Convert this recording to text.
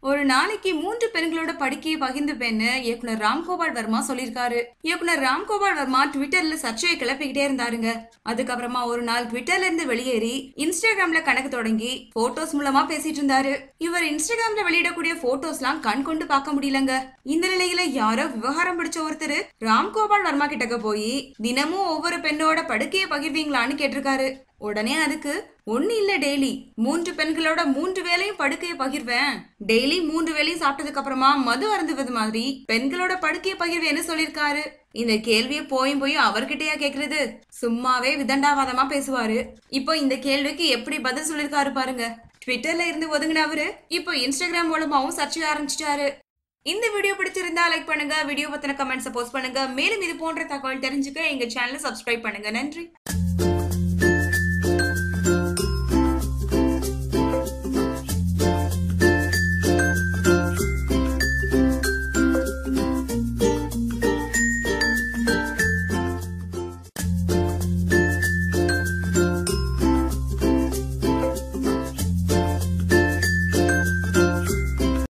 ஒரு நாளைக்கு மூன்று பெண்களோட படுக்கையை பகிர்ந்துப்பேன்னு இயக்குனர் ராம்கோபால் வர்மா சொல்லியிருக்காரு. இயக்குனர் ராம்கோபால் வர்மா ட்விட்டர்ல சர்ச்சையை கிளப்பிக்கிட்டே இருந்தாருங்க. அதுக்கப்புறமா ஒரு நாள் ட்விட்டர்ல இருந்து வெளியேறி இன்ஸ்டாகிராம்ல கணக்கு தொடங்கி போட்டோஸ் மூலமா பேசிட்டு இருந்தாரு. இவர் இன்ஸ்டாகிராம்ல வெளியிடக்கூடிய போட்டோஸ்லாம் கண் கொண்டு பார்க்க முடியலங்க. இந்த நிலையில யாரோ விவகாரம் பிடிச்ச ஒருத்தர் ராம்கோபால் வர்மா கிட்டக்க போய் தினமும் ஒவ்வொரு பெண்ணோட படுக்கையை பகிர்வீங்களான்னு கேட்டிருக்காரு. உடனே அதுக்கு ஒண்ணு இல்ல டெய்லி. மூன்று பெண்களோட மூன்று வேலையும் படுக்கையை பகிர்வேன். டெய்லி மூன்று வேலையும் சாப்பிட்டதுக்கு அப்புறமா மது அருந்துவது மாதிரி பெண்களோட படுக்கையை பகிர்வேன்னு சொல்லிருக்காரு இந்த கேள்வியை போயும் போய் அவர்கிட்டயா கேக்குறது? சும்மாவே விதண்டாவாதமா பேசுவாரு. இப்போ இந்த கேள்விக்கு எப்படி பதில் சொல்லிருக்காரு பாருங்க. ட்விட்டர்ல இருந்து ஒதுங்கின அவரு இப்போ இன்ஸ்டாகிராம் மூலமாவும் சர்ச்சை ஆரம்பிச்சிட்டாரு. இந்த வீடியோ பிடிச்சிருந்தா லைக் பண்ணுங்க வீடியோ பத்தின கமெண்ட்ஸ் போஸ்ட் பண்ணுங்க. மேலும் இது போன்ற தகவல் தெரிஞ்சுக்க எங்க சேனலை சப்ஸ்கிரைப் பண்ணுங்க. நன்றி.